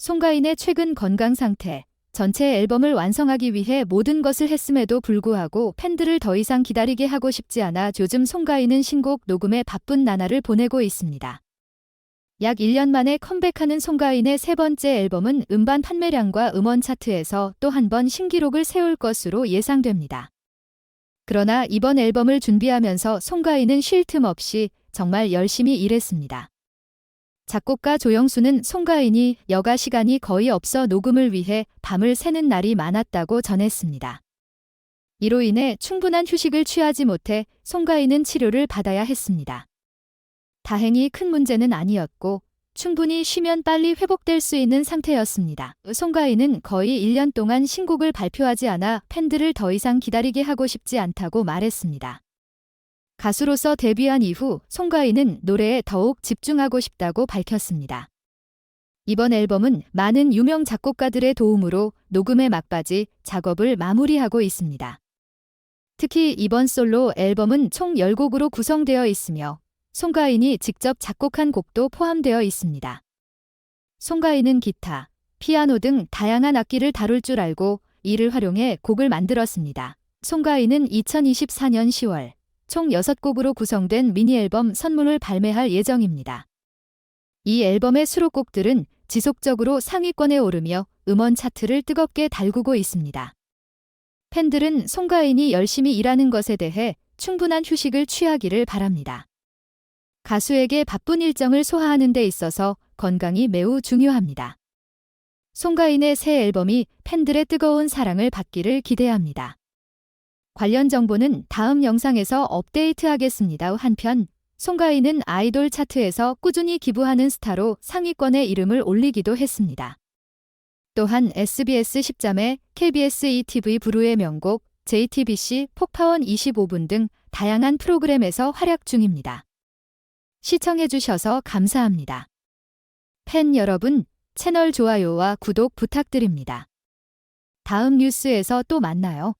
송가인의 최근 건강 상태, 전체 앨범을 완성하기 위해 모든 것을 했음에도 불구하고 팬들을 더 이상 기다리게 하고 싶지 않아 요즘 송가인은 신곡 녹음에 바쁜 나날을 보내고 있습니다. 약 1년 만에 컴백하는 송가인의 세 번째 앨범은 음반 판매량과 음원 차트에서 또 한 번 신기록을 세울 것으로 예상됩니다. 그러나 이번 앨범을 준비하면서 송가인은 쉴 틈 없이 정말 열심히 일했습니다. 작곡가 조영수는 송가인이 여가 시간이 거의 없어 녹음을 위해 밤을 새는 날이 많았다고 전했습니다. 이로 인해 충분한 휴식을 취하지 못해 송가인은 치료를 받아야 했습니다. 다행히 큰 문제는 아니었고 충분히 쉬면 빨리 회복될 수 있는 상태였습니다. 송가인은 거의 1년 동안 신곡을 발표하지 않아 팬들을 더 이상 기다리게 하고 싶지 않다고 말했습니다. 가수로서 데뷔한 이후 송가인은 노래에 더욱 집중하고 싶다고 밝혔습니다. 이번 앨범은 많은 유명 작곡가들의 도움으로 녹음의 막바지 작업을 마무리하고 있습니다. 특히 이번 솔로 앨범은 총 10곡으로 구성되어 있으며 송가인이 직접 작곡한 곡도 포함되어 있습니다. 송가인은 기타, 피아노 등 다양한 악기를 다룰 줄 알고 이를 활용해 곡을 만들었습니다. 송가인은 2024년 10월 총 6곡으로 구성된 미니 앨범 선문을 발매할 예정입니다. 이 앨범의 수록곡들은 지속적으로 상위권에 오르며 음원 차트를 뜨겁게 달구고 있습니다. 팬들은 송가인이 열심히 일하는 것에 대해 충분한 휴식을 취하기를 바랍니다. 가수에게 바쁜 일정을 소화하는 데 있어서 건강이 매우 중요합니다. 송가인의 새 앨범이 팬들의 뜨거운 사랑을 받기를 기대합니다. 관련 정보는 다음 영상에서 업데이트하겠습니다. 한편 송가인은 아이돌 차트에서 꾸준히 기부하는 스타로 상위권에 이름을 올리기도 했습니다. 또한 SBS 10잠에 KBS ETV 브루의 명곡 JTBC 폭파원 25분 등 다양한 프로그램에서 활약 중입니다. 시청해주셔서 감사합니다. 팬 여러분, 채널 좋아요와 구독 부탁드립니다. 다음 뉴스에서 또 만나요.